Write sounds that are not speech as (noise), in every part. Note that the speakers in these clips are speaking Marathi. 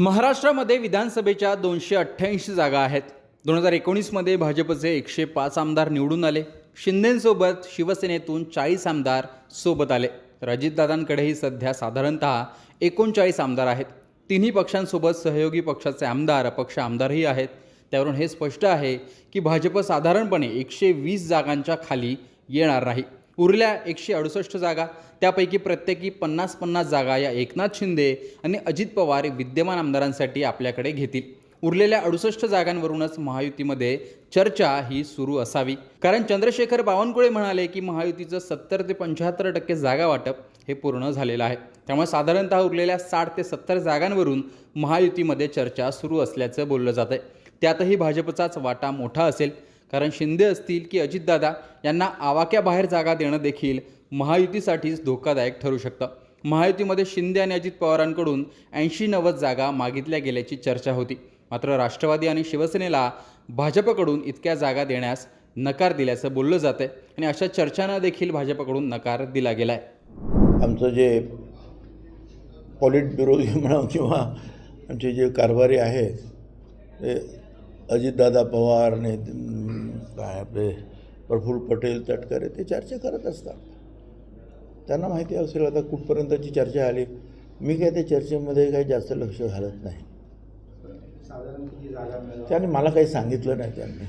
महाराष्ट्रामध्ये विधानसभेच्या दोनशे अठ्ठ्याऐंशी जागा आहेत. दोन हजार एकोणीसमध्ये भाजपचे एकशे पाच आमदार निवडून आले. शिंदेंसोबत शिवसेनेतून चाळीस आमदार सोबत आले. तर अजितदादांकडेही सध्या साधारणतः एकोणचाळीस आमदार आहेत. तिन्ही पक्षांसोबत सहयोगी पक्षाचे आमदार अपक्ष आमदारही आहेत. त्यावरून हे स्पष्ट आहे की भाजप साधारणपणे एकशे वीस जागांच्या खाली येणार नाही. उरल्या एकशे अडुसष्ट जागा त्यापैकी प्रत्येकी पन्नास पन्नास जागा या एकनाथ शिंदे आणि अजित पवार विद्यमान आमदारांसाठी आपल्याकडे घेतील. उरलेल्या अडुसष्ट जागांवरूनच महायुतीमध्ये चर्चा ही सुरू असावी. कारण चंद्रशेखर बावनकुळे म्हणाले की महायुतीचं सत्तर ते पंच्याहत्तर टक्के जागा वाटप हे पूर्ण झालेलं आहे. त्यामुळे साधारणतः उरलेल्या साठ ते सत्तर जागांवरून महायुतीमध्ये चर्चा सुरू असल्याचं बोललं जात आहे त्यातही भाजपचाच वाटा मोठा असेल. कारण शिंदे असतील की अजितदादा यांना आवाक्याबाहेर जागा देणं देखील महायुतीसाठीच धोकादायक ठरू शकतं. महायुतीमध्ये शिंदे आणि अजित पवारांकडून ऐंशी नव्वद जागा मागितल्या गेल्याची चर्चा होती. मात्र राष्ट्रवादी आणि शिवसेनेला भाजपकडून इतक्या जागा देण्यास नकार दिल्याचं बोललं जातं आणि अशा चर्चांना देखील भाजपकडून नकार दिला गेला आहे आमचं जे पॉलिट ब्युरो (laughs) म्हणा किंवा आमचे जे कारभारी आहेत ते अजितदादा पवार काय आपले प्रफुल्ल पटेल तटकरे ते चर्चा करत असतात. त्यांना माहिती असेल आता कुठपर्यंतची चर्चा आली. मी काय त्या चर्चेमध्ये काही जास्त लक्ष घालत नाही. त्याने मला काही सांगितलं नाही त्यांनी.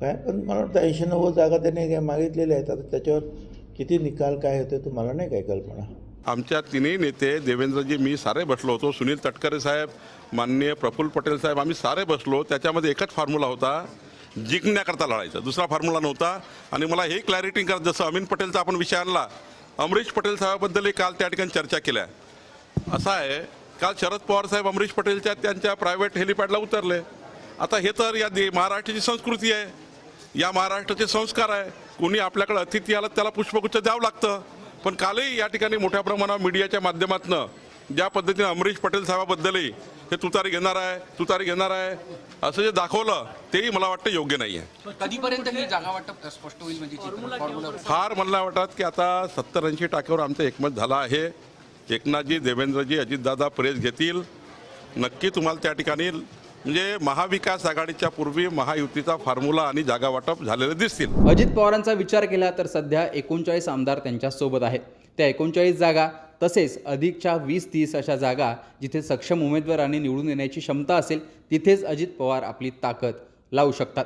काय? पण मला वाटतं ऐंशी नव्वद जागा त्यांनी काय मागितलेल्या आहेत. आता त्याच्यावर किती निकाल काय होते तो मला नाही काय कल्पना. आमच्या तिन्ही नेते देवेंद्रजी मी सारे बसलो होतो. सुनील तटकरे साहेब माननीय प्रफुल्ल पटेल साहेब आम्ही सारे बसलो. त्याच्यामध्ये एकच फॉर्म्युला होता. जिंकण्याकरता लढायचा. दुसरा फॉर्म्युला नव्हता. आणि मला हे क्लॅरिटी करत जसं अमीन पटेलचा आपण विषय आणला अमरीश पटेल साहेबाबद्दलही काल त्या ठिकाणी चर्चा केल्या. असं आहे काल शरद पवार साहेब अमरीश पटेलच्या त्यांच्या प्रायव्हेट हेलिपॅडला उतरले. आता हे तर या दे महाराष्ट्राची संस्कृती आहे. या महाराष्ट्राचे संस्कार आहे. कोणी आपल्याकडे अतिथी आला त्याला पुष्पगुच्छ द्यावं लागतं. पण कालही या ठिकाणी मोठ्या प्रमाणावर मीडियाच्या माध्यमातून ज्या पद्धतीने अमरीश पटेल साहेबाबद्दलही हे तुतारी घेणार आहे तुतारी घेणार आहे असं जे दाखवलं तेही मला वाटतं योग्य नाही आहे कधीपर्यंत ही जागा वाटप स्पष्ट होईल म्हणजे फॉर्म्युला फार मला वाटत की आता सत्तर ऐंशी टाक्यावर आमचं एकमत झालं आहे. एकनाथजी देवेंद्रजी अजितदादा प्रेस घेतील. नक्की तुम्हाला त्या ठिकाणी म्हणजे महाविकास आघाडीच्या पूर्वी महायुतीचा फॉर्म्युला आणि जागा वाटप झालेले दिसतील. अजित पवारांचा विचार केला तर सध्या एकोणचाळीस आमदार त्यांच्यासोबत आहेत. त्या एकोणचाळीस जागा तसेच अधिकच्या वीस तीस अशा जागा जिथे सक्षम उमेदवारांनी निवडून येण्याची क्षमता असेल तिथेच अजित पवार आपली ताकद लावू शकतात.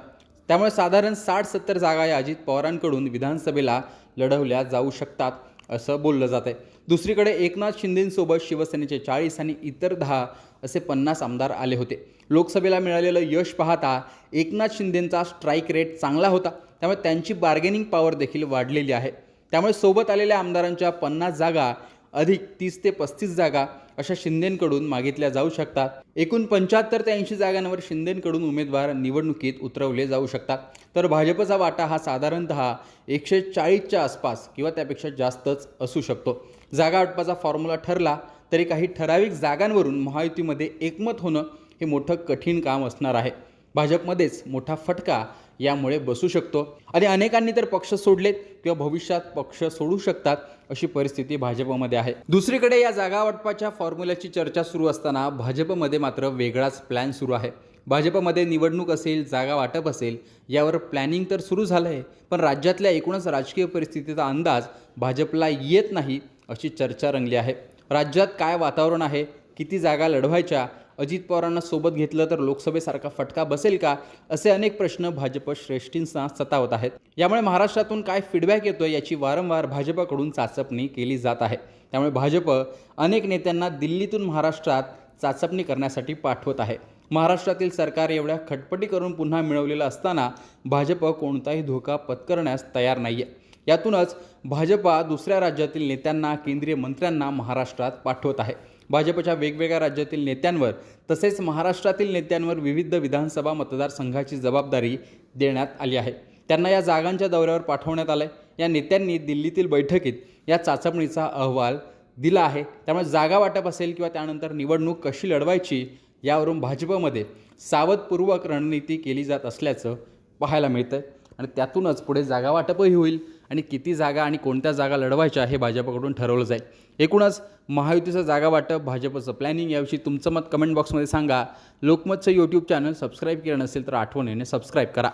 त्यामुळे साधारण साठ सत्तर जागा या अजित पवारांकडून विधानसभेला लढवल्या जाऊ शकतात असं बोललं जात आहे दुसरीकडे एकनाथ शिंदेंसोबत शिवसेनेचे चाळीस आणि इतर दहा असे पन्नास आमदार आले होते. लोकसभेला मिळालेलं यश पाहता एकनाथ शिंदेंचा स्ट्राईक रेट चांगला होता. त्यामुळे त्यांची बार्गेनिंग पॉवर देखील वाढलेली आहे. त्यामुळे सोबत आलेल्या आमदारांच्या पन्नास जागा अधिक तीस ते पस्तीस जागा अशा शिंदेंकडून मागितल्या जाऊ शकतात. एकूण पंच्याहत्तर ते ऐंशी जागांवर शिंदेंकडून उमेदवार निवडणुकीत उतरवले जाऊ शकतात. तर भाजपचा वाटा हा साधारणतः एकशे चाळीसच्या आसपास किंवा त्यापेक्षा जास्तच असू शकतो. जागा वाटपाचा फॉर्म्युला ठरला तरी काही ठराविक जागांवरून महायुतीमध्ये एकमत होणं हे मोठं कठीण काम असणार आहे. भाजपमध्येच मोठा फटका यामुळे बसू शकतो. आणि अनेकांनी तर पक्ष सोडलेत किंवा भविष्यात पक्ष सोडू शकतात अशी परिस्थिती भाजपमध्ये आहे. दुसरीकडे या जागा वाटपाच्या फॉर्म्युल्याची चर्चा सुरू असताना भाजपमध्ये मात्र वेगळाच प्लॅन सुरू आहे. भाजपमध्ये निवडणूक असेल जागा वाटप असेल यावर प्लॅनिंग तर सुरू झालं आहे पण राज्यातल्या एकूणच राजकीय परिस्थितीचा अंदाज भाजपला येत नाही अशी चर्चा रंगली आहे. राज्यात काय वातावरण आहे किती जागा लढवायच्या अजित पवारांना सोबत घेतलं तर लोकसभेसारखा फटका बसेल का? असे अनेक प्रश्न भाजप श्रेष्ठींना सतावत आहेत. यामुळे महाराष्ट्रातून काय फीडबॅक येतोय याची वारंवार भाजपकडून चाचपणी केली जात आहे. त्यामुळे भाजप अनेक नेत्यांना दिल्लीतून महाराष्ट्रात चाचपणी करण्यासाठी पाठवत आहे. महाराष्ट्रातील सरकार एवढ्या खटपटी करून पुन्हा मिळवलेलं असताना भाजप कोणताही धोका पत्करण्यास तयार नाही आहे यातूनच भाजपा दुसऱ्या राज्यातील नेत्यांना केंद्रीय मंत्र्यांना महाराष्ट्रात पाठवत आहे. भाजपच्या वेगवेगळ्या राज्यातील नेत्यांवर तसेच महाराष्ट्रातील नेत्यांवर विविध विधानसभा मतदारसंघाची जबाबदारी देण्यात आली आहे. त्यांना या जागांच्या दौऱ्यावर पाठवण्यात आलं आहे या नेत्यांनी दिल्लीतील बैठकीत या चाचपणीचा अहवाल दिला आहे. त्यामुळे जागा वाटप असेल किंवा त्यानंतर निवडणूक कशी लढवायची यावरून भाजपमध्ये सावधपूर्वक रणनीती केली जात असल्याचं पाहायला मिळतं आणि त्यातूनच पुढे जागा वाटपही होईल. आणि किती जागा आणि कोणत्या जागा लढवायच्या हे भाजपकडून ठरवलं जाईल. एकूणच महायुतीचं जागा वाटप भाजपचं प्लॅनिंग याविषयी तुमचं मत कमेंट बॉक्समध्ये सांगा. लोकमतचं यूट्यूब चॅनल सबस्क्राईब केलं नसेल तर आठवणीने सबस्क्राईब करा.